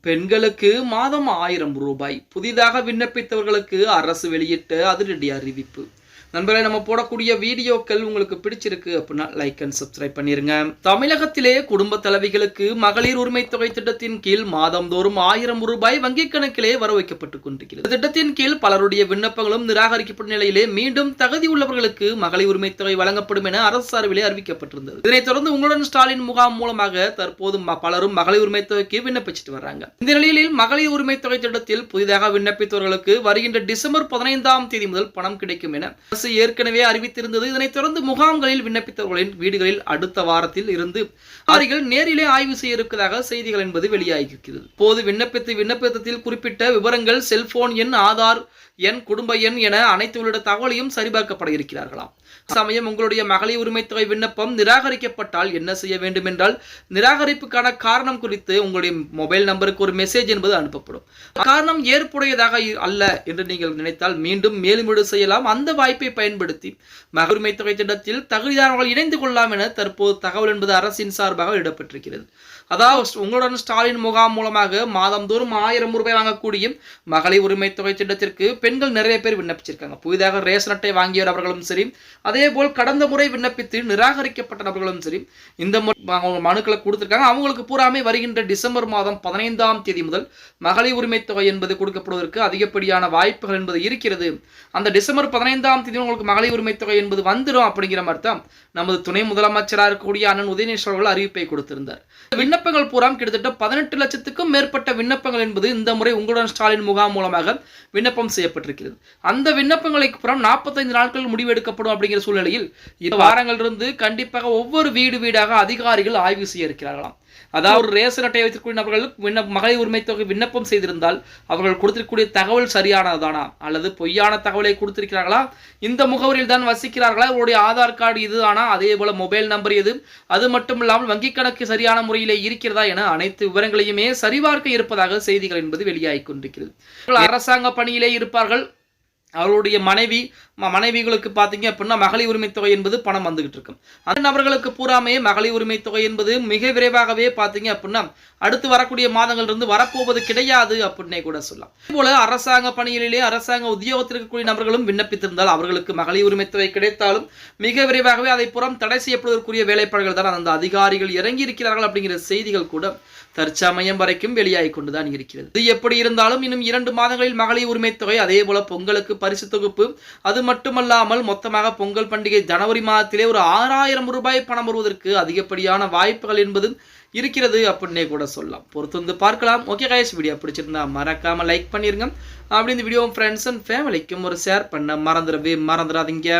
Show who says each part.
Speaker 1: பெண்களுக்கு மாதம் ஆயிரம் ரூபாய். புதிதாக விண்ணப்பித்தவர்களுக்கு அரசு வெளியிட்ட அதிரடி அறிவிப்பு. நண்பர்களே நம்ம போடக்கூடிய வீடியோக்கள் உங்களுக்கு பிடிச்சிருக்கு அப்படின்னா லைக் அண்ட் சப்ஸ்கிரைப் பண்ணிருங்க. தமிழகத்திலே குடும்ப தலைவிகளுக்கு மகளிர் உரிமை தொகை திட்டத்தின் கீழ் மாதந்தோறும் ஆயிரம் ரூபாய் வங்கிக் கணக்கிலே வர வைக்கப்பட்டுக் கொண்டிருக்கிறது திட்டத்தின் கீழ் பலருடைய விண்ணப்பங்களும் நிராகரிக்கப்பட்ட நிலையிலே மீண்டும் தகுதி உள்ளவர்களுக்கு மகளிர் உரிமை தொகை வழங்கப்படும் என அரசு சார்பிலே அறிவிக்கப்பட்டிருந்தது. இதனைத் தொடர்ந்து உங்களுடன் ஸ்டாலின் முகாம் மூலமாக தற்போது பலரும் மகளிர் உரிமை தொகைக்கு விண்ணப்பிச்சிட்டு வர்றாங்க. இந்த நிலையில் மகளிர் உரிமை தொகை திட்டத்தில் புதிதாக விண்ணப்பித்தவர்களுக்கு வருகின்ற டிசம்பர் பதினைந்தாம் தேதி முதல் பணம் கிடைக்கும் என அரசு ஏற்கனவே அறிவித்திருந்தது. இதனைத் தொடர்ந்து முகாம்களில் விண்ணப்பித்தவர்களின் வீடுகளில் அடுத்த வாரத்தில் இருந்து அவர்கள் நேரிலே ஆய்வு செய்ய இருப்பதாக செய்திகள் என்பது வெளியாகியிருக்கிறது. போது விண்ணப்பித்து விண்ணப்பத்தில் குறிப்பிட்ட விவரங்கள் செல்போன் எண் ஆதார் எண் குடும்ப எண் என அனைத்து உள்ளிட்ட தகவலையும் சரிபார்க்கப்பட இருக்கிறார்களாம் சமயம் உங்களுடைய மகளிர் உரிமை தொகை விண்ணப்பம் நிராகரிக்கப்பட்டால் என்ன செய்ய வேண்டும் என்றால் நிராகரிப்புக்கான காரணம் குறித்து உங்களுடைய மொபைல் நம்பருக்கு ஒரு மெசேஜ் என்பது அனுப்பப்படும். காரணம் ஏற்புடையதாக அல்ல என்று நீங்கள் நினைத்தால் மீண்டும் மேலுமீடு செய்யலாம். அந்த வாய்ப்பை பயன்படுத்தி மகளிர் உரிமை தொகை திட்டத்தில் தகுதியானவர்கள் இணைந்து கொள்ளலாம் என தற்போது தகவல் என்பது அரசின் சார்பாக இடப்பட்டிருக்கிறது அதாவது உங்களுடன் ஸ்டாலின் முகாம் மூலமாக மாதந்தோறும் ஆயிரம் ரூபாய் வாங்கக்கூடிய மகளிர் உரிமை தொகை திட்டத்திற்கு பெண்கள் நிறைய பேர் விண்ணப்பிச்சிருக்காங்க. புதிதாக ரேஷன் அட்டை வாங்கிய நபர்களும் சரி அதை போல் கடந்த முறை விண்ணப்பித்து நிராகரிக்கப்பட்ட நபர்களும் சரி இந்த முறை மனுக்களை கொடுத்துருக்காங்க. அவங்களுக்கு பூராமே வருகின்ற டிசம்பர் மாதம் பதினைந்தாம் தேதி முதல் மகளிர் உரிமை தொகை என்பது கொடுக்கப்படுவதற்கு அதிகப்படியான வாய்ப்புகள் என்பது இருக்கிறது. அந்த டிசம்பர் பதினைந்தாம் தேதி உங்களுக்கு மகளிர் உரிமை தொகை என்பது வந்துடும் அப்படிங்கிற மாதிரி தான் நமது துணை முதலமைச்சராக இருக்கக்கூடிய அண்ணன் உதயநிதி அவர்கள் அறிவிப்பை கொடுத்திருந்தார். விண்ணப்பங்கள் பூராம் கிட்டத்தட்ட பதினெட்டு லட்சத்துக்கும் மேற்பட்ட விண்ணப்பங்கள் என்பது இந்த முறை உங்களுடன் ஸ்டாலின் முகாம் மூலமாக விண்ணப்பம் செய்யப்பட்டிருக்கிறது. அந்த விண்ணப்பங்களுக்கு புறம் நாற்பத்தைந்து நாட்கள் முடிவெடுக்கப்படும் அப்படிங்கிற சூழ்நிலையில் இந்த வாரங்களிலிருந்து கண்டிப்பாக ஒவ்வொரு வீடு வீடாக அதிகாரிகள் ஆய்வு செய்ய இருக்கிறார்களாம். அதாவது ஒரு ரேசன் அட்டை வைத்திருக்கூடிய நபர்கள் விண்ண மகளிர் உரிமை தொகை விண்ணப்பம் செய்திருந்தால் அவர்கள் கொடுத்திருக்கக்கூடிய தகவல் சரியானதானா? அல்லது பொய்யான தகவலை கொடுத்திருக்கிறார்களா? இந்த முகவரியில் தான் வசிக்கிறார்களா? அவருடைய ஆதார் கார்டு இது இதுதானா அதே போல மொபைல் நம்பர் எது? அது மட்டும் இல்லாமல் வங்கிக் கணக்கு சரியான முறையிலே இருக்கிறதா என அனைத்து விவரங்களையுமே சரிபார்க்க இருப்பதாக செய்திகள் என்பது வெளியாகிக் கொண்டிருக்கிறது. அரசாங்க பணியிலே இருப்பார்கள். அவர்களுடைய மனைவி மனைவிகளுக்கு பார்த்தீங்க அப்படின்னா மகளிர் உரிமை தொகை என்பது பணம் வந்துகிட்டு இருக்கும். அந்த நபர்களுக்கு பூராமையே மகளிர் உரிமை தொகை என்பது மிக விரைவாகவே பார்த்தீங்க அப்படின்னா அடுத்து வரக்கூடிய மாதங்கள் இருந்து வரப்போவது கிடையாது அப்படின்னே கூட சொல்லலாம். போல அரசாங்க பணிகளிலே அரசாங்க உத்தியோகத்தில் இருக்கக்கூடிய நபர்களும் விண்ணப்பித்திருந்தால் அவர்களுக்கு மகளிர் உரிமை தொகை கிடைத்தாலும் மிக விரைவாகவே அதை புறம் தடை செய்யப்படுவதற்குரிய வேலைப்பாடுகள் தான் அந்த அதிகாரிகள் இறங்கி இருக்கிறார்கள் அப்படிங்கிற செய்திகள் கூட தற்சமயம் வரைக்கும் வெளியாகி கொண்டுதான் இருக்கிறது. இது எப்படி இருந்தாலும் இன்னும் இரண்டு மாதங்களில் மகளிர் உரிமை தொகை அதே போல பொங்கலுக்கு பரிசு தொகுப்பு. அது மட்டுமல்லாமல் மொத்தமாக பொங்கல் பண்டிகை ஜனவரி மாதத்திலே ஒரு ஆறாயிரம் ரூபாய் பணம் வருவதற்கு அதிகப்படியான வாய்ப்புகள் என்பது இருக்கிறது அப்படின்னே கூட சொல்லலாம். பொறுத்து வந்து பார்க்கலாம். ஓகே கைஸ் வீடியோ பிடிச்சிருந்தா மறக்காம லைக் பண்ணிருங்க. அப்படி இந்த வீடியோ ஃப்ரெண்ட்ஸ் அண்ட் ஃபேமிலிக்கும் ஒரு ஷேர் பண்ண மறந்துடவே மறந்துடாதீங்க.